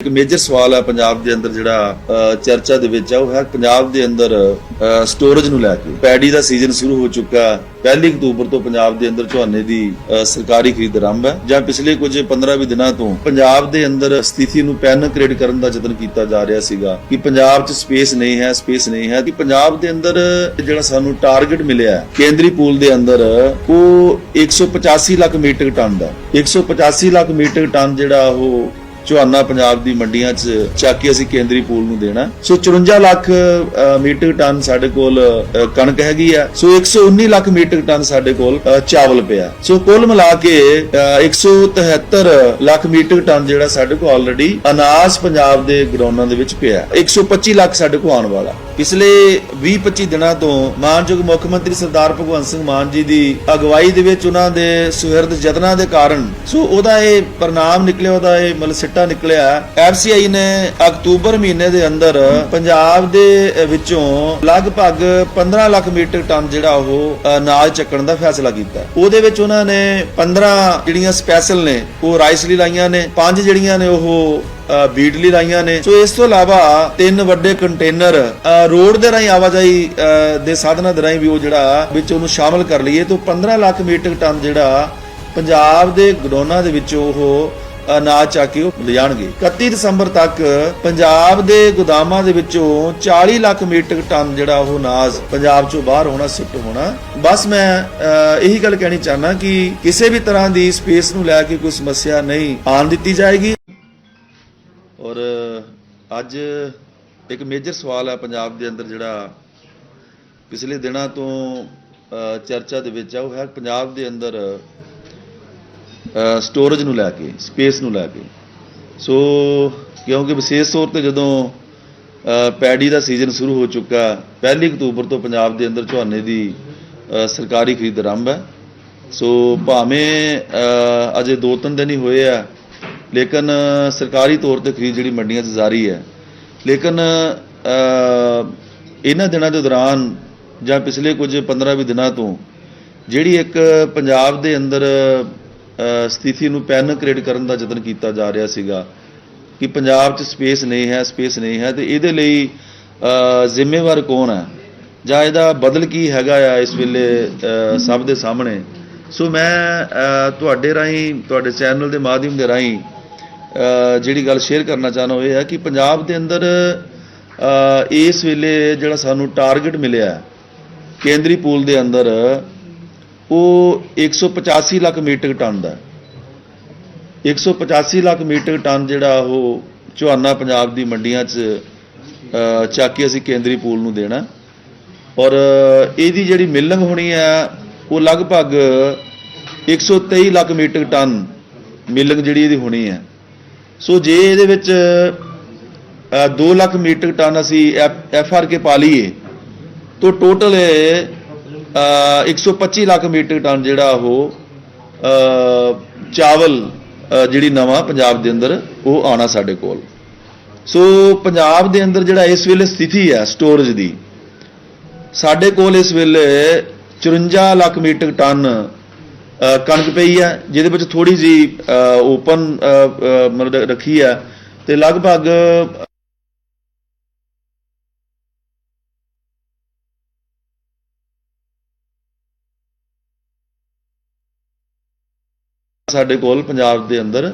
ਇੱਕ ਮੇਜਰ ਸਵਾਲ ਹੈ ਪੰਜਾਬ ਦੇ ਅੰਦਰ ਜਿਹੜਾ ਚਰਚਾ ਦੇ ਵਿੱਚ ਹੈ ਉਹ ਹੈ ਪੰਜਾਬ ਦੇ ਅੰਦਰ ਸਟੋਰੇਜ ਨੂੰ ਲੈ ਕੇ। ਪੈਡੀ ਦਾ ਸੀਜ਼ਨ ਸ਼ੁਰੂ ਹੋ ਚੁੱਕਾ ਪਹਿਲੀ ਅਕਤੂਬਰ ਤੋਂ ਪੰਜਾਬ ਦੇ ਅੰਦਰ ਝੋਨੇ ਦੀ ਸਰਕਾਰੀ ਖਰੀਦ ਆਰੰਭ ਹੈ। ਜਾਂ ਪਿਛਲੇ ਕੁਝ 15-20 ਦਿਨਾਂ ਤੋਂ ਪੰਜਾਬ ਦੇ ਅੰਦਰ ਸਥਿਤੀ ਨੂੰ ਪੈਨਕ੍ਰੇਟ ਕਰਨ ਦਾ ਯਤਨ ਕੀਤਾ ਜਾ ਰਿਹਾ ਸੀਗਾ ਕਿ ਪੰਜਾਬ 'ਚ ਸਪੇਸ ਨਹੀਂ ਹੈ ਸਪੇਸ ਨਹੀਂ ਹੈ। ਕਿ ਪੰਜਾਬ ਦੇ ਅੰਦਰ ਜਿਹੜਾ ਸਾਨੂੰ ਟਾਰਗੇਟ ਮਿਲਿਆ ਹੈ, ਕੇਂਦਰੀ ਪੂਲ ਦੇ ਅੰਦਰ ਉਹ 185 ਲੱਖ ਮੀਟ੍ਰਿਕ ਟਨ ਦਾ 185 ਲੱਖ ਮੀਟ੍ਰਿਕ ਟਨ ਜਿਹੜਾ ਉਹ ਝੋਨਾ ਪੰਜਾਬ ਦੀ ਮੰਡੀਆਂ 'ਚ ਚੱਕ ਕੇ ਅਸੀਂ ਕੇਂਦਰੀ ਪੂਲ ਨੂੰ ਦੇਣਾ। ਸੋ 54 ਲੱਖ ਅ, ਮੀਟ੍ਰਿਕ ਟਨ ਸਾਡੇ ਕੋਲ ਕਣਕ ਹੈਗੀ ਆ। ਸੋ 119 ਲੱਖ ਮੀਟ੍ਰਿਕ ਟਨ ਸਾਡੇ ਕੋਲ ਚਾਵਲ ਪਿਆ। ਸੋ ਕੁੱਲ ਮਿਲਾ ਕੇ ਅ, 173 ਲੱਖ ਮੀਟ੍ਰਿਕ ਟਨ ਜਿਹੜਾ ਸਾਡੇ ਕੋਲ ਆਲਰੇਡੀ ਅਨਾਜ ਪੰਜਾਬ ਦੇ ਗਰਾਊਂਡਾਂ ਦੇ ਵਿੱਚ ਪਿਆ। 125 ਲੱਖ ਸਾਡੇ ਕੋਲ ਆਉਣ ਵਾਲਾ। ਪਿਛਲੇ 20-25 ਦਿਨਾਂ ਤੋਂ ਮਾਨਯੋਗ ਮੁੱਖ ਮੰਤਰੀ ਸਰਦਾਰ ਭਗਵੰਤ ਸਿੰਘ ਮਾਨ ਜੀ ਦੀ ਅਗਵਾਈ ਦੇ ਵਿੱਚ ਉਹਨਾਂ ਦੇ ਸੁਹਿਰਦ ਯਤਨਾਂ ਦੇ ਕਾਰਨ ਸੋ ਉਹਦਾ ਇਹ ਪ੍ਰਣਾਮ ਨਿਕਲਿਆ ਉਹਦਾ ਇਹ ਮਤਲਬ ਸਿੱਟਾ ਨਿਕਲਿਆ ਐਫਸੀਆਈ ਨੇ ਅਕਤੂਬਰ ਮਹੀਨੇ ਦੇ ਅੰਦਰ ਪੰਜਾਬ ਦੇ ਵਿੱਚੋਂ ਲਗਭਗ 15 ਲੱਖ ਮੀਟਰ ਟਨ ਜਿਹੜਾ ਉਹ ਅਨਾਜ ਚੱਕਣ ਦਾ ਫੈਸਲਾ ਕੀਤਾ। ਉਹਦੇ ਵਿੱਚ ਉਹਨਾਂ ਨੇ 15 ਜਿਹੜੀਆਂ ਸਪੈਸ਼ਲ ਨੇ ਉਹ ਰਾਈਸ ਲਈ ਲਾਈਆਂ ਨੇ ਪੰਜ ਜਿਹੜੀਆਂ ਨੇ ਉਹ ਅ, ਬੀਟ ਲਈ ਲਾਈਆਂ ਨੇ। ਸੋ ਇਸ ਤੋਂ ਇਲਾਵਾ ਤਿੰਨ ਵੱਡੇ ਕੰਟੇਨਰ ਰੋਡ ਦੇ ਰਾਹੀਂ ਆਵਾਜਾਈ ਦੇ ਸਾਧਨਾਂ ਦੇ ਰਾਹੀਂ ਵੀ ਉਹ ਜਿਹੜਾ ਵਿੱਚ ਉਹਨੂੰ ਸ਼ਾਮਲ ਕਰ ਲਈਏ। ਤਾਂ 15 ਲੱਖ ਮੀਟਰ ਟਨ ਜਿਹੜਾ ਪੰਜਾਬ ਦੇ ਗਡੋਨਾ ਦੇ ਵਿੱਚ ਉਹ ਅਨਾਜ ਚੱਕ ਕੇ ਉਹ ਲਿਜਾਣਗੇ। 31 ਦਸੰਬਰ ਤੱਕ ਪੰਜਾਬ ਦੇ ਗੋਦਾਮਾਂ ਦੇ ਵਿੱਚੋਂ 40 ਲੱਖ ਮੀਟਰ ਟਨ ਜਿਹੜਾ ਉਹ ਅਨਾਜ ਪੰਜਾਬ ਚੋਂ ਬਾਹਰ ਹੋਣਾ ਸਿੱਟ ਹੋਣਾ। ਬਸ ਮੈਂ ਇਹੀ ਗੱਲ ਕਹਿਣੀ ਚਾਹਨਾ ਕਿ ਕਿਸੇ ਵੀ ਤਰ੍ਹਾਂ ਦੀ ਸਪੇਸ ਨੂੰ ਲੈ ਕੇ ਕੋਈ ਸਮੱਸਿਆ ਨਹੀਂ ਆਣ ਦਿੱਤੀ ਜਾਏਗੀ। ਔਰ ਅੱਜ ਇੱਕ ਮੇਜਰ ਸਵਾਲ ਹੈ ਪੰਜਾਬ ਦੇ ਅੰਦਰ ਜਿਹੜਾ ਪਿਛਲੇ ਦਿਨਾਂ ਤੋਂ ਚਰਚਾ ਦੇ ਵਿੱਚ ਆ। ਉਹ ਹੈ ਪੰਜਾਬ ਦੇ ਅੰਦਰ ਸਟੋਰੇਜ ਨੂੰ ਲੈ ਕੇ ਸਪੇਸ ਨੂੰ ਲੈ ਕੇ। ਸੋ ਕਿਉਂਕਿ ਵਿਸ਼ੇਸ਼ ਤੌਰ ਤੇ ਜਦੋਂ ਅ, ਪੈਡੀ ਦਾ ਸੀਜ਼ਨ ਸ਼ੁਰੂ ਹੋ ਚੁੱਕਾ ਪਹਿਲੀ ਅਕਤੂਬਰ ਤੋਂ ਪੰਜਾਬ ਦੇ ਅੰਦਰ ਝੋਨੇ ਦੀ ਸਰਕਾਰੀ ਖਰੀਦ ਆਰੰਭ ਹੈ। ਸੋ ਭਾਵੇਂ ਅਜੇ ਦੋ ਤਿੰਨ ਦਿਨ ਹੀ ਹੋਏ ਆ ਲੇਕਿਨ ਸਰਕਾਰੀ ਤੌਰ ਤੇ ਖਰੀਦ ਜਿਹੜੀ ਮੰਡੀਆਂ 'ਚ ਜਾਰੀ ਹੈ। ਲੇਕਿਨ ਇਹਨਾਂ ਦਿਨਾਂ ਦੇ ਦੌਰਾਨ ਜਾਂ ਪਿਛਲੇ ਕੁਝ 15-20 ਦਿਨਾਂ ਤੋਂ ਜਿਹੜੀ ਇੱਕ ਪੰਜਾਬ ਦੇ ਅੰਦਰ ਸਥਿਤੀ ਨੂੰ ਪੈਨਕ੍ਰੇਟ ਕਰਨ ਦਾ ਯਤਨ ਕੀਤਾ ਜਾ ਰਿਹਾ ਸੀਗਾ ਕਿ ਪੰਜਾਬ 'ਚ ਸਪੇਸ ਨਹੀਂ ਹੈ, ਸਪੇਸ ਨਹੀਂ ਹੈ, ਤੇ ਇਹਦੇ ਲਈ ਜ਼ਿੰਮੇਵਾਰ ਕੌਣ ਹੈ? ਜਾਂ ਇਹਦਾ ਬਦਲ ਕੀ ਹੈਗਾ ਆ ਇਸ ਵੇਲੇ ਸਭ ਦੇ ਸਾਹਮਣੇ? ਸੋ ਮੈਂ ਤੁਹਾਡੇ ਰਾਹੀਂ, ਤੁਹਾਡੇ ਚੈਨਲ ਦੇ ਮਾਧਿਅਮ ਦੇ ਰਾਹੀਂ ਜਿਹੜੀ ਗੱਲ ਸ਼ੇਅਰ ਕਰਨਾ ਚਾਹਨਾ ਉਹ ਇਹ ਹੈ ਕਿ ਪੰਜਾਬ ਦੇ ਅੰਦਰ ਇਸ ਵੇਲੇ ਜਿਹੜਾ ਸਾਨੂੰ ਟਾਰਗੇਟ ਮਿਲਿਆ ਕੇਂਦਰੀ ਪੂਲ ਦੇ ਅੰਦਰ ਉਹ 185 ਲੱਖ ਮੀਟਰ ਟਨ ਦਾ ਹੈ। 185 ਲੱਖ ਮੀਟਰ ਟਨ ਜਿਹੜਾ ਉਹ ਝੋਨਾ ਪੰਜਾਬ ਦੀ ਮੰਡੀਆਂ 'ਚ ਚੱਕ ਕੇ ਅਸੀਂ ਕੇਂਦਰੀ ਪੂਲ ਨੂੰ ਦੇਣਾ ਔਰ ਇਹਦੀ ਜਿਹੜੀ ਮਿਲਿੰਗ ਹੋਣੀ ਹੈ, ਉਹ ਲਗਭਗ 123 ਲੱਖ ਮੀਟਰ ਟਨ ਮਿਲਿੰਗ ਜਿਹੜੀ ਇਹਦੀ ਹੋਣੀ ਹੈ ਸੋ ਜੇ ਇਹਦੇ ਵਿੱਚ 2 ਲੱਖ ਮੀਟਰ ਟਨ ਅਸੀਂ ਐਫ ਆਰ ਕੇ ਪਾ ਲਈਏ, ਤਾਂ ਟੋਟਲ 125 ਲੱਖ ਮੀਟ੍ਰਿਕ ਟਨ ਜਿਹੜਾ ਉਹ ਚਾਵਲ ਜਿਹੜੀ ਨਵਾਂ ਪੰਜਾਬ ਦੇ ਅੰਦਰ ਉਹ ਆਣਾ ਸਾਡੇ ਕੋਲ। ਸੋ ਪੰਜਾਬ ਦੇ ਅੰਦਰ ਜਿਹੜਾ ਇਸ ਵੇਲੇ ਸਥਿਤੀ ਹੈ ਸਟੋਰੇਜ ਦੀ, ਸਾਡੇ ਕੋਲ ਇਸ ਵੇਲੇ 54 ਲੱਖ ਮੀਟ੍ਰਿਕ ਟਨ ਕਣਕ ਪਈ ਹੈ, ਜਿਹਦੇ ਵਿੱਚ ਥੋੜੀ ਜੀ ਓਪਨ ਮਤਲਬ ਰੱਖੀ ਹੈ ਤੇ ਲਗਭਗ ਸਾਡੇ ਕੋਲ ਪੰਜਾਬ ਦੇ ਅੰਦਰ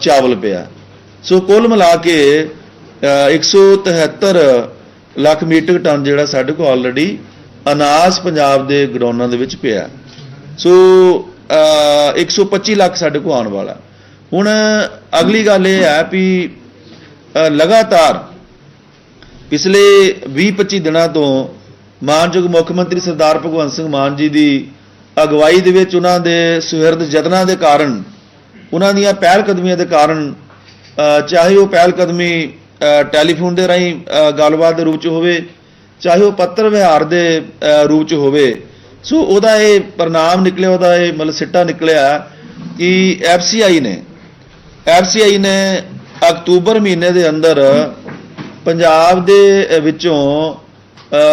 ਚਾਵਲ ਪਿਆ। ਸੋ ਕੁੱਲ ਮਿਲਾ ਕੇ ਅ, 173 ਲੱਖ ਮੀਟਰ ਟਨ ਜਿਹੜਾ ਸਾਡੇ ਕੋਲ ਆਲਰੇਡੀ ਅਨਾਜ ਪੰਜਾਬ ਦੇ ਗਡਾਊਨਾਂ ਦੇ ਵਿੱਚ ਪਿਆ। ਸੋ ਅ, 125 ਲੱਖ ਸਾਡੇ ਕੋਲ ਆਉਣ ਵਾਲਾ। ਹੁਣ ਅਗਲੀ ਗੱਲ ਇਹ ਹੈ ਵੀ ਲਗਾਤਾਰ ਪਿਛਲੇ 20-25 ਦਿਨਾਂ ਤੋਂ ਮਾਨਯੋਗ ਮੁੱਖ ਮੰਤਰੀ ਸਰਦਾਰ ਭਗਵੰਤ ਸਿੰਘ ਮਾਨ ਜੀ ਦੀ ਅਗਵਾਈ ਦੇ ਵਿੱਚ ਉਹਨਾਂ ਦੇ ਸੁਹਿਰਦ ਯਤਨਾਂ ਦੇ ਕਾਰਨ, ਉਹਨਾਂ ਦੀਆਂ ਪਹਿਲ ਕਦਮੀਆਂ ਦੇ ਕਾਰਨ ਚਾਹੇ ਉਹ ਪਹਿਲ ਕਦਮੀ ਟੈਲੀਫੋਨ ਦੇ ਰਾਹੀਂ ਗੱਲਬਾਤ ਦੇ ਰੂਪ ਚ ਹੋਵੇ, ਚਾਹੇ ਉਹ ਪੱਤਰ ਵਿਹਾਰ ਦੇ ਰੂਪ ਚ ਹੋਵੇ। ਸੋ ਉਹਦਾ ਇਹ ਪ੍ਰਣਾਮ ਨਿਕਲਿਆ, ਉਹਦਾ ਇਹ ਮਤਲਬ ਸਿੱਟਾ ਨਿਕਲਿਆ ਕਿ ਐਫਸੀਆਈ ਨੇ ਐਫਸੀਆਈ ਨੇ ਅਕਤੂਬਰ ਮਹੀਨੇ ਦੇ ਅੰਦਰ ਪੰਜਾਬ ਦੇ ਵਿੱਚੋਂ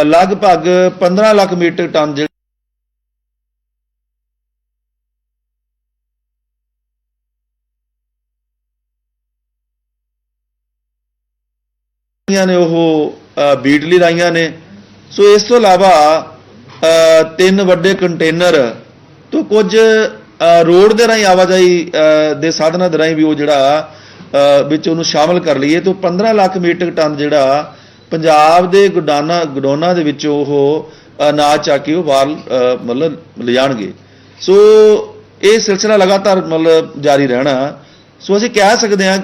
ਲਗਭਗ 15 ਲੱਖ ਮੀਟਰ ਟਨ ਜਿਹੜਾ ਜਿਹੜੀਆਂ ਨੇ ਉਹ ਅ, ਲਾਈਆਂ ਨੇ। ਸੋ ਇਸ ਤੋਂ ਇਲਾਵਾ ਤਿੰਨ ਵੱਡੇ ਕੰਟੇਨਰ ਤੋਂ ਕੁਝ ਰੋਡ ਦੇ ਰਾਹੀਂ ਆਵਾਜਾਈ ਦੇ ਸਾਧਨਾਂ ਦੇ ਰਾਹੀਂ ਵੀ ਉਹ ਜਿਹੜਾ ਅ, ਵਿੱਚ ਉਹਨੂੰ ਸ਼ਾਮਲ ਕਰ ਲਈਏ। ਤੋਂ 15 ਲੱਖ ਮੀਟਰ ਟਨ ਜਿਹੜਾ ਪੰਜਾਬ ਦੇ ਗੁਡਾਨਾ ਗੁਡੋਨਾ ਦੇ ਵਿੱਚ ਉਹ ਅਨਾਜ ਆ ਕੇ ਉਹ ਬਾਹਰ ਮਤਲਬ ਲਿਜਾਣਗੇ। ਸੋ ਇਹ ਸਿਲਸਿਲਾ ਲਗਾਤਾਰ ਮਤਲਬ ਜਾਰੀ ਰਹਿਣਾ। ਸੋ ਅਸੀਂ ਕਹਿ ਸਕਦੇ ਹਾਂ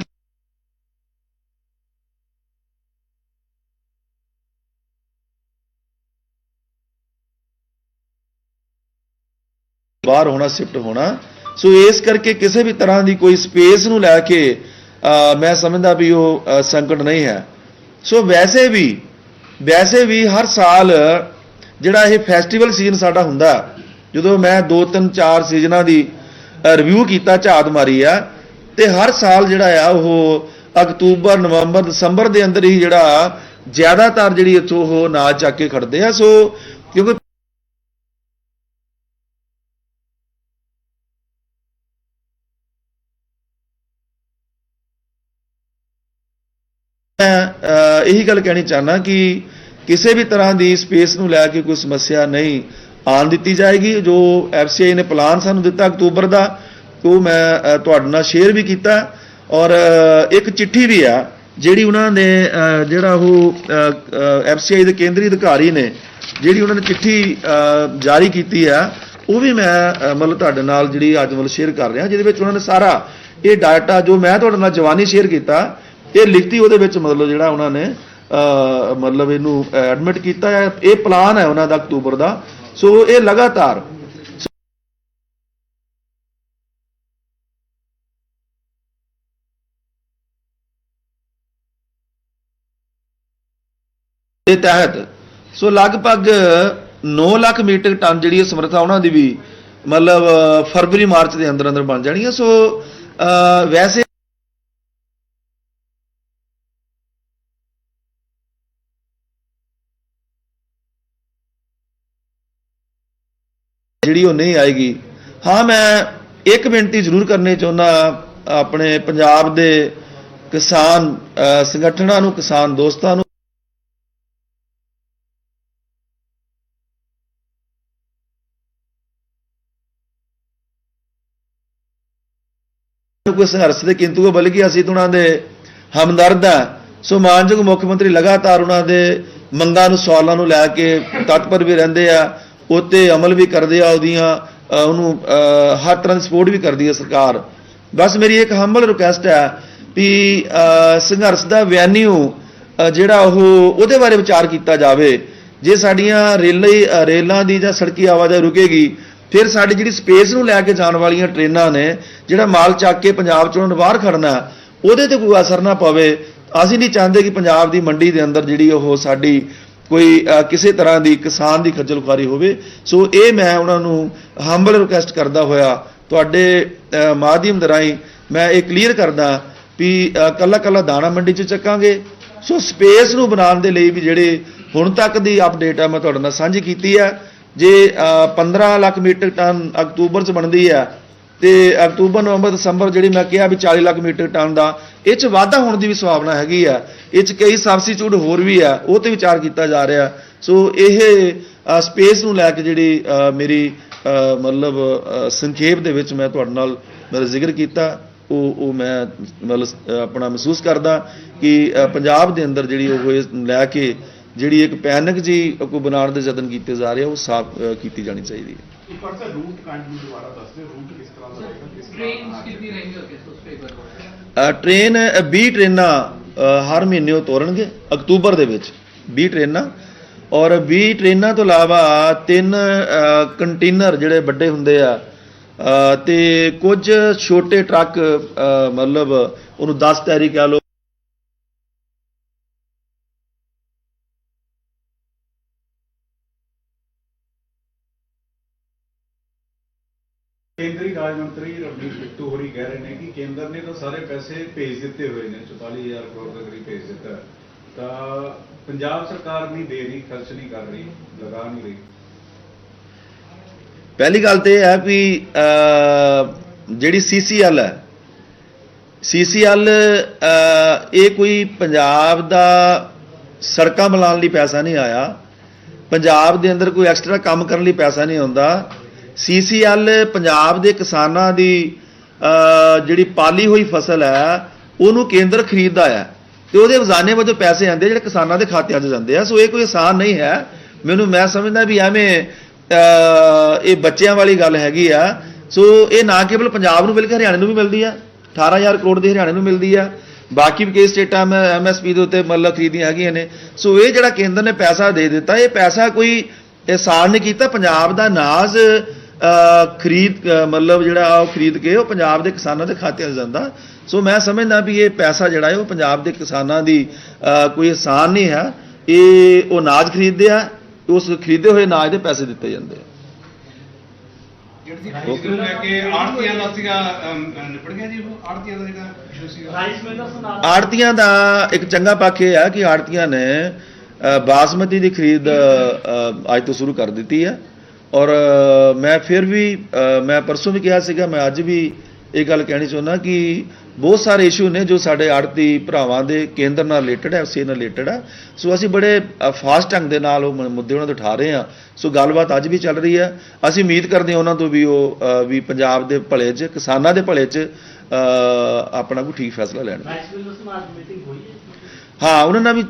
ਬਾਹਰ ਹੋਣਾ ਸ਼ਿਫਟ ਹੋਣਾ। ਸੋ ਇਸ ਕਰਕੇ ਕਿਸੇ ਵੀ ਤਰ੍ਹਾਂ ਦੀ ਕੋਈ ਸਪੇਸ ਨੂੰ ਲੈ ਕੇ ਮੈਂ ਸਮਝਦਾ ਵੀ ਉਹ ਸੰਕਟ ਨਹੀਂ ਹੈ। ਸੋ ਵੈਸੇ ਵੀ ਵੈਸੇ ਵੀ ਹਰ ਸਾਲ ਜਿਹੜਾ ਇਹ ਫੈਸਟੀਵਲ ਸੀਜ਼ਨ ਸਾਡਾ ਹੁੰਦਾ, ਜਦੋਂ ਮੈਂ 2 3 4 ਸੀਜ਼ਨਾਂ ਦੀ ਰਿਵਿਊ ਕੀਤਾ, ਝਾਤ ਮਾਰੀ ਆ, ਤੇ ਹਰ ਸਾਲ ਜਿਹੜਾ ਆ ਉਹ ਅਕਤੂਬਰ, ਨਵੰਬਰ, ਦਸੰਬਰ ਦੇ ਅੰਦਰ ਹੀ ਜਿਹੜਾ ਜ਼ਿਆਦਾਤਰ ਜਿਹੜੀ ਇੱਥੋਂ ਉਹ ਨਾਚ ਚੱਕ ਕੇ ਖੜਦੇ ਆ। ਸੋ ਕਿਉਂਕਿ ਮੈਂ ਇਹੀ ਗੱਲ ਕਹਿਣੀ ਚਾਹਨਾ ਕਿ ਕਿਸੇ ਵੀ ਤਰ੍ਹਾਂ ਦੀ ਸਪੇਸ ਨੂੰ ਲੈ ਕੇ ਕੋਈ ਸਮੱਸਿਆ ਨਹੀਂ ਆਣ ਦਿੱਤੀ ਜਾਏਗੀ। ਜੋ ਐਫਸੀਆਈ ਨੇ ਪਲਾਨ ਸਾਨੂੰ ਦਿੱਤਾ ਅਕਤੂਬਰ ਦਾ, ਉਹ ਮੈਂ ਤੁਹਾਡੇ ਨਾਲ ਸ਼ੇਅਰ ਵੀ ਕੀਤਾ। ਔਰ ਇੱਕ ਚਿੱਠੀ ਵੀ ਆ, ਜਿਹੜੀ ਉਹਨਾਂ ਨੇ ਜਿਹੜਾ ਉਹ ਐਫਸੀਆਈ ਦੇ ਕੇਂਦਰੀ ਅਧਿਕਾਰੀ ਨੇ, ਜਿਹੜੀ ਉਹਨਾਂ ਨੇ ਚਿੱਠੀ ਜਾਰੀ ਕੀਤੀ ਆ, ਉਹ ਵੀ ਮੈਂ ਮਤਲਬ ਤੁਹਾਡੇ ਨਾਲ ਜਿਹੜੀ ਅੱਜ ਮਤਲਬ ਸ਼ੇਅਰ ਕਰ ਰਿਹਾ, ਜਿਹਦੇ ਵਿੱਚ ਉਹਨਾਂ ਨੇ ਸਾਰਾ ਇਹ ਡਾਟਾ ਜੋ ਮੈਂ ਤੁਹਾਡੇ ਨਾਲ ਜਵਾਨੀ ਸ਼ੇਅਰ ਕੀਤਾ ਇਹ ਲਿਖਤੀ ਉਹਦੇ ਵਿੱਚ ਮਤਲਬ ਜਿਹੜਾ ਉਹਨਾਂ ਨੇ ਅਹ, ਮਤਲਬ ਇਹਨੂੰ ਐਡਮਿਟ ਕੀਤਾ ਹੈ ਇਹ ਪਲਾਨ ਹੈ ਉਹਨਾਂ ਦਾ ਅਕਤੂਬਰ ਦਾ। ਸੋ ਇਹ ਲਗਾਤਾਰ ਦੇ ਤਹਿਤ ਸੋ ਲਗਭਗ 9 ਲੱਖ ਮੀਟਰ ਟਨ ਜਿਹੜੀ ਇਹ ਸਮਰੱਥਾ ਉਹਨਾਂ ਦੀ ਵੀ ਮਤਲਬ ਫਰਵਰੀ ਮਾਰਚ ਦੇ ਅੰਦਰ ਅੰਦਰ ਬਣ ਜਾਣੀ ਹੈ। ਸੋ ਵੈਸੇ ਜਿਹੜੀ ਉਹ ਨਹੀਂ ਆਏਗੀ। ਹਾਂ, ਮੈਂ ਇੱਕ ਬੇਨਤੀ ਜ਼ਰੂਰ ਕਰਨੀ ਚਾਹੁੰਦਾ ਆਪਣੇ ਪੰਜਾਬ ਦੇ ਕਿਸਾਨ ਸੰਗਠਨਾਂ ਨੂੰ, ਕਿਸਾਨ ਦੋਸਤਾਂ ਨੂੰ। ਕੋਈ ਸੰਘਰਸ਼ ਦੇ ਕਿੰਤੂ ਬਲਕਿ ਅਸੀਂ ਉਹਨਾਂ ਦੇ ਹਮਦਰਦ ਆ ਸੋ ਮਾਨਯੋਗ ਮੁੱਖ ਮੰਤਰੀ ਲਗਾਤਾਰ ਉਹਨਾਂ ਦੇ ਮੰਗਾਂ ਨੂੰ, ਸਵਾਲਾਂ ਨੂੰ ਲੈ ਕੇ ਤਤਪਰ ਵੀ ਰਹਿੰਦੇ ਆ। ਉਤੇ ਅਮਲ ਵੀ ਕਰਦੇ ਆ, ਉਹਦੀਆਂ ਉਹਨੂੰ ਹਰ ਤਰ੍ਹਾਂ ਦੀ ਸਪੋਰਟ ਵੀ ਕਰਦੀ ਹੈ ਸਰਕਾਰ। ਬਸ ਮੇਰੀ ਇੱਕ ਹੰਬਲ ਰਿਕੁਐਸਟ ਹੈ ਵੀ ਸੰਘਰਸ਼ ਦਾ ਵੈਨਿਊ ਜਿਹੜਾ ਉਹ ਉਹਦੇ ਬਾਰੇ ਵਿਚਾਰ ਕੀਤਾ ਜਾਵੇ। ਜੇ ਸਾਡੀਆਂ ਰੇਲਾਂ ਰੇਲਾਂ ਦੀ ਜਾਂ ਸੜਕੀ ਆਵਾਜਾਈ ਰੁਕੇਗੀ, ਫਿਰ ਸਾਡੀ ਜਿਹੜੀ ਸਪੇਸ ਨੂੰ ਲੈ ਕੇ ਜਾਣ ਵਾਲੀਆਂ ਟ੍ਰੇਨਾਂ ਨੇ, ਜਿਹੜਾ ਮਾਲ ਚੱਕ ਕੇ ਪੰਜਾਬ ਚੋਂ ਬਾਹਰ ਖੜਨਾ, ਉਹਦੇ ਤੇ ਕੋਈ ਅਸਰ ਨਾ ਪਵੇ। ਅਸੀਂ ਨਹੀਂ ਚਾਹੁੰਦੇ ਕਿ ਪੰਜਾਬ ਦੀ ਮੰਡੀ ਦੇ ਅੰਦਰ ਜਿਹੜੀ ਉਹ ਸਾਡੀ ਕੋਈ ਕਿਸੇ ਤਰ੍ਹਾਂ ਦੀ ਕਿਸਾਨ ਦੀ ਖੱਜਲ ਖੁਆਰੀ ਹੋਵੇ ਸੋ ਇਹ ਮੈਂ ਉਹਨਾਂ ਨੂੰ ਹੰਬਲ ਰਿਕੁਐਸਟ ਕਰਦਾ ਹੋਇਆ ਤੁਹਾਡੇ ਮਾਧਿਅਮ ਦੇ ਰਾਹੀਂ ਮੈਂ ਇਹ ਕਲੀਅਰ ਕਰਦਾ ਵੀ ਅ, ਕੱਲਾ ਕੱਲਾ ਦਾਣਾ ਮੰਡੀ 'ਚ ਚੱਕਾਂਗੇ। ਸੋ ਸਪੇਸ ਨੂੰ ਬਣਾਉਣ ਦੇ ਲਈ ਵੀ ਜਿਹੜੇ ਹੁਣ ਤੱਕ ਦੀ ਅਪਡੇਟ ਆ ਮੈਂ ਤੁਹਾਡੇ ਨਾਲ ਸਾਂਝੀ ਕੀਤੀ ਹੈ ਜੇ ਅ, 15 ਲੱਖ ਮੀਟਰ ਟਨ ਅਕਤੂਬਰ 'ਚ ਬਣਦੀ ਹੈ ਤੇ ਅਕਤੂਬਰ, ਨਵੰਬਰ, ਦਸੰਬਰ ਜਿਹੜੀ ਮੈਂ ਕਿਹਾ ਵੀ 40 ਲੱਖ ਮੀਟਰ ਟਨ ਦਾ, ਇਹ 'ਚ ਵਾਧਾ ਹੋਣ ਦੀ ਵੀ ਸੰਭਾਵਨਾ ਹੈਗੀ ਆ। ਇਹ 'ਚ ਕਈ ਸਬਸਟੀਟਿਊਟ ਹੋਰ ਵੀ ਆ, ਉਹ ਤੇ ਵਿਚਾਰ ਕੀਤਾ ਜਾ ਰਿਹਾ। ਸੋ ਇਹ ਸਪੇਸ ਨੂੰ ਲੈ ਕੇ ਜਿਹੜੀ ਮੇਰੀ ਮਤਲਬ ਸੰਖੇਪ ਦੇ ਵਿੱਚ ਮੈਂ ਤੁਹਾਡੇ ਨਾਲ ਮੇਰਾ ਜ਼ਿਕਰ ਕੀਤਾ, ਉਹ ਉਹ ਮੈਂ ਮਤਲਬ ਆਪਣਾ ਮਹਿਸੂਸ ਕਰਦਾ ਕਿ ਪੰਜਾਬ ਦੇ ਅੰਦਰ ਜਿਹੜੀ ਉਹ ਇਹ ਲੈ ਕੇ ਜਿਹੜੀ ਇੱਕ ਪੈਨਿਕ ਜੀ ਕੋਈ ਬਣਾਉਣ ਦੇ ਯਤਨ ਕੀਤੇ ਜਾ ਰਹੇ ਆ, ਉਹ ਸਾਫ਼ ਕੀਤੀ ਜਾਣੀ ਚਾਹੀਦੀ ਹੈ। ਇੱਕ ਵਾਰ ਸਰ ਰੂਟ ਕਾਈਂਡਲੀ ਦੁਬਾਰਾ ਦੱਸ ਦਿਓ ਰੂਟ ਕਿਸ ਤਰ੍ਹਾਂ ਦਾ ਰਹੇਗਾ ਕਿਸ ਟ੍ਰੇਨਸ ਕਿੰਨੀ ਰਹਿਣਗੇ ਅੱਗੇ ਉਸ ਪੇਪਰ ਟ੍ਰੇਨ 20 ਟ੍ਰੇਨਾਂ ਹਰ ਮਹੀਨੇ ਉਹ ਤੋਰਨਗੇ ਅਕਤੂਬਰ ਦੇ ਵਿੱਚ 20 ਟ੍ਰੇਨਾਂ ਔਰ 20 ਟ੍ਰੇਨਾਂ ਤੋਂ ਇਲਾਵਾ ਤਿੰਨ ਕੰਟੇਨਰ ਜਿਹੜੇ ਵੱਡੇ ਹੁੰਦੇ ਆ ਤੇ ਕੁਝ ਛੋਟੇ ਟਰੱਕ ਮਤਲਬ ਉਹਨੂੰ 10 ਟੈਰੀ ਕਹ ਲੋ ਰਾਜ ਮੰਤਰੀ ਰਵਨੀਤ ਬਿੱਟੂ ਹੋਰੀ ਕਹਿ ਰਹੇ ਨੇ ਕਿ ਕੇਂਦਰ ਨੇ ਤਾਂ ਸਾਰੇ ਪੈਸੇ ਭੇਜ ਦਿੱਤੇ ਹੋਏ ਨੇ 44000 ਕਰੋੜ ਦੇ ਕਰੀਬ ਭੇਜ ਦਿੱਤਾ ਹੈ। ਤਾਂ ਪੰਜਾਬ ਸਰਕਾਰ ਨਹੀਂ ਦੇ ਰਹੀ, ਖਰਚ ਨਹੀਂ ਕਰ ਰਹੀ, ਲਗਾ ਨਹੀਂ ਰਹੀ ਪਹਿਲੀ ਗੱਲ ਤੇ ਇਹ ਹੈ ਵੀ ਜਿਹੜੀ ਸੀਸੀਐਲ ਹੈ ਸੀਸੀਐਲ ਇਹ ਕੋਈ ਪੰਜਾਬ ਦਾ ਸੜਕਾਂ ਬਣਾਉਣ ਲਈ ਪੈਸਾ ਨਹੀਂ ਆਇਆ, ਪੰਜਾਬ ਦੇ ਅੰਦਰ ਕੋਈ ਐਕਸਟਰਾ ਕੰਮ ਕਰਨ ਲਈ ਪੈਸਾ ਨਹੀਂ ਆਉਂਦਾ ਸੀਸੀਐਲ ਪੰਜਾਬ ਦੇ ਕਿਸਾਨਾਂ ਦੀ ਜਿਹੜੀ ਪਾਲੀ ਹੋਈ ਫਸਲ ਹੈ, ਉਹਨੂੰ ਕੇਂਦਰ ਖਰੀਦਦਾ ਹੈ ਤੇ ਉਹਦੇ ਵਜ਼ਾਨੇ ਵਜੋਂ ਪੈਸੇ ਆਉਂਦੇ ਜਿਹੜੇ ਕਿਸਾਨਾਂ ਦੇ ਖਾਤਿਆਂ 'ਚ ਜਾਂਦੇ ਆ। ਸੋ ਇਹ ਕੋਈ ਆਸਾਨ ਨਹੀਂ ਹੈ। ਮੈਨੂੰ, ਮੈਂ ਸਮਝਦਾ ਵੀ ਐਵੇਂ ਇਹ ਬੱਚਿਆਂ ਵਾਲੀ ਗੱਲ ਹੈਗੀ ਆ। ਸੋ ਇਹ ਨਾ ਕੇਵਲ ਪੰਜਾਬ ਨੂੰ ਬਲਕਿ ਹਰਿਆਣੇ ਨੂੰ ਵੀ ਮਿਲਦੀ ਆ। 18000 ਕਰੋੜ ਦੀ ਹਰਿਆਣੇ ਨੂੰ ਮਿਲਦੀ ਆ। ਬਾਕੀ ਵੀ ਕਈ ਸਟੇਟਾਂ ਮੈਂ ਐਮਐਸਪੀ ਦੇ ਉੱਤੇ ਮਤਲਬ ਖਰੀਦੀਆਂ ਹੈਗੀਆਂ ਨੇ। ਸੋ ਇਹ ਜਿਹੜਾ ਕੇਂਦਰ ਨੇ ਪੈਸਾ ਦੇ ਦਿੱਤਾ, ਇਹ ਪੈਸਾ ਕੋਈ ਆਸਾਨ ਨਹੀਂ ਕੀਤਾ। ਪੰਜਾਬ ਦਾ ਨਾਜ਼ ਖਰੀਦ ਮਤਲਬ ਜਿਹੜਾ ਉਹ ਖਰੀਦ ਕੇ ਉਹ ਪੰਜਾਬ ਦੇ ਕਿਸਾਨਾਂ ਦੇ ਖਾਤਿਆਂ 'ਚ ਜਾਂਦਾ। ਸੋ ਮੈਂ ਸਮਝਦਾ ਵੀ ਇਹ ਪੈਸਾ ਜਿਹੜਾ ਹੈ ਉਹ ਪੰਜਾਬ ਦੇ ਕਿਸਾਨਾਂ ਦੀ ਕੋਈ ਆਸਾਨ ਨਹੀਂ ਹੈ। ਇਹ ਉਹ ਅਨਾਜ ਖਰੀਦਦੇ ਆ ਉਸ ਖਰੀਦੇ ਹੋਏ ਅਨਾਜ ਦੇ ਪੈਸੇ ਦਿੱਤੇ ਜਾਂਦੇ ਆ। ਜਿਹੜੀ ਖਰੀਦ ਨੂੰ ਲੈ ਕੇ ਆੜਤੀਆਂ ਦਾ ਸੀਗਾ ਅਮ, ਨਿਬੜ ਗਿਆ ਜੀ ਉਹ? ਆੜਤੀਆਂ ਦਾ ਜਿਹੜਾ ਇਸ਼ੂ ਸੀਗਾ। ਰਾਈਸ ਮਿਲਰਸ ਨਾਲ ਆੜਤੀਆਂ ਦਾ ਇੱਕ ਚੰਗਾ ਪੱਖ ਇਹ ਹੈ ਕਿ ਆੜਤੀਆਂ ਨੇ ਬਾਸਮਤੀ ਦੀ ਖਰੀਦ ਅੱਜ ਤੋਂ ਸ਼ੁਰੂ ਕਰ ਦਿੱਤੀ ਹੈ। ਔਰ ਮੈਂ ਫਿਰ ਵੀ ਮੈਂ ਪਰਸੋਂ ਵੀ ਕਿਹਾ ਸੀਗਾ ਮੈਂ ਅੱਜ ਵੀ ਇਹ ਗੱਲ ਕਹਿਣੀ ਚਾਹੁੰਦਾ ਕਿ ਬਹੁਤ ਸਾਰੇ ਇਸ਼ੂ ਨੇ ਜੋ ਸਾਡੇ ਆੜਤੀ ਭਰਾਵਾਂ ਦੇ ਕੇਂਦਰ ਨਾਲ ਰਿਲੇਟਡ ਹੈ ਉਸੇ ਨਾਲ ਰਿਲੇਟਡ ਹੈ ਸੋ ਅਸੀਂ ਬੜੇ ਫਾਸਟ ਢੰਗ ਦੇ ਨਾਲ ਉਹ ਮੁੱਦੇ ਉਹਨਾਂ ਤੋਂ ਉਠਾ ਰਹੇ ਹਾਂ। ਸੋ ਗੱਲਬਾਤ ਅੱਜ ਵੀ ਚੱਲ ਰਹੀ ਹੈ। ਅਸੀਂ ਉਮੀਦ ਕਰਦੇ ਹਾਂ ਉਹਨਾਂ ਤੋਂ ਵੀ ਉਹ ਵੀ ਪੰਜਾਬ ਦੇ ਭਲੇ 'ਚ ਕਿਸਾਨਾਂ ਦੇ ਭਲੇ 'ਚ ਆਪਣਾ ਕੋਈ ਠੀਕ ਫੈਸਲਾ ਲੈਣ। ਹਾਂ ਉਹਨਾਂ ਨਾਲ ਵੀ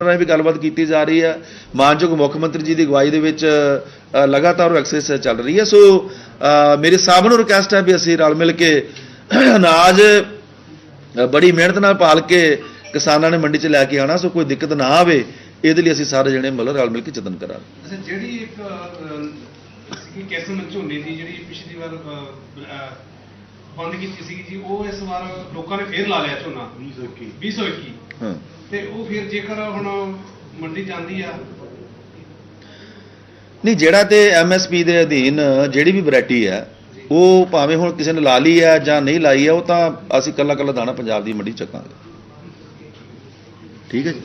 ਨਾਲ ਵੀ ਗੱਲਬਾਤ ਕੀਤੀ ਜਾ ਰਹੀ ਹੈ। ਮਾਨਯੋਗ ਮੁੱਖ ਮੰਤਰੀ ਜੀ ਦੀ ਅਗਵਾਈ ਦੇ ਵਿੱਚ ਲਗਾਤਾਰ ਐਕਸਰਸਾਈਜ਼ ਚੱਲ ਰਹੀ ਹੈ। ਸੋ ਮੇਰੇ ਸਭ ਨੂੰ ਰਿਕਵੈਸਟ ਹੈ ਵੀ ਅਸੀਂ ਰਲ ਮਿਲ ਕੇ ਅਨਾਜ ਬੜੀ ਮਿਹਨਤ ਨਾਲ ਪਾਲ ਕੇ ਕਿਸਾਨਾਂ ਨੇ ਮੰਡੀ 'ਚ ਲੈ ਕੇ ਆਣਾ ਸੋ, ਕੋਈ ਦਿੱਕਤ ਨਾ ਆਵੇ, ਇਹਦੇ ਲਈ ਅਸੀਂ ਸਾਰੇ ਜਣੇ ਮਤਲਬ ਰਲ ਮਿਲ ਕੇ ਯਤਨ ਕਰਾਂਗੇ। ਅੱਛਾ, ਜਿਹੜੀ ਇੱਕ ਕਿਸਮ ਝੋਨੇ ਦੀ ਜਿਹੜੀ ਪਿਛਲੀ ਵਾਰ ਬੰਦ ਕੀਤੀ ਸੀਗੀ ਜੀ ਉਹ ਇਸ ਵਾਰ ਲੋਕਾਂ ਨੇ ਫੇਰ ਲਾ ਲਿਆ ਝੋਨਾ। 221 221 ਹਾਂ। ਤੇ ਉਹ ਫਿਰ ਜੇਕਰ ਹੁਣ ਮੰਡੀ ਜਾਂਦੀ ਆ। ਨਹੀਂ ਜਿਹੜਾ ਤੇ ਐਮਐਸਪੀ ਦੇ ਅਧੀਨ ਜਿਹੜੀ ਵੀ ਵੈਰਾਈਟੀ ਹੈ ਉਹ ਭਾਵੇਂ ਹੁਣ ਕਿਸੇ ਨੇ ਲਾ ਲਈ ਹੈ ਜਾਂ ਨਹੀਂ ਲਾਈ ਹੈ ਉਹ ਤਾਂ ਅਸੀਂ ਕੱਲਾ ਕੱਲਾ ਦਾਣਾ ਪੰਜਾਬ ਦੀ ਮੰਡੀ ਚੱਕਾਂਗੇ। ਠੀਕ ਹੈ ਜੀ।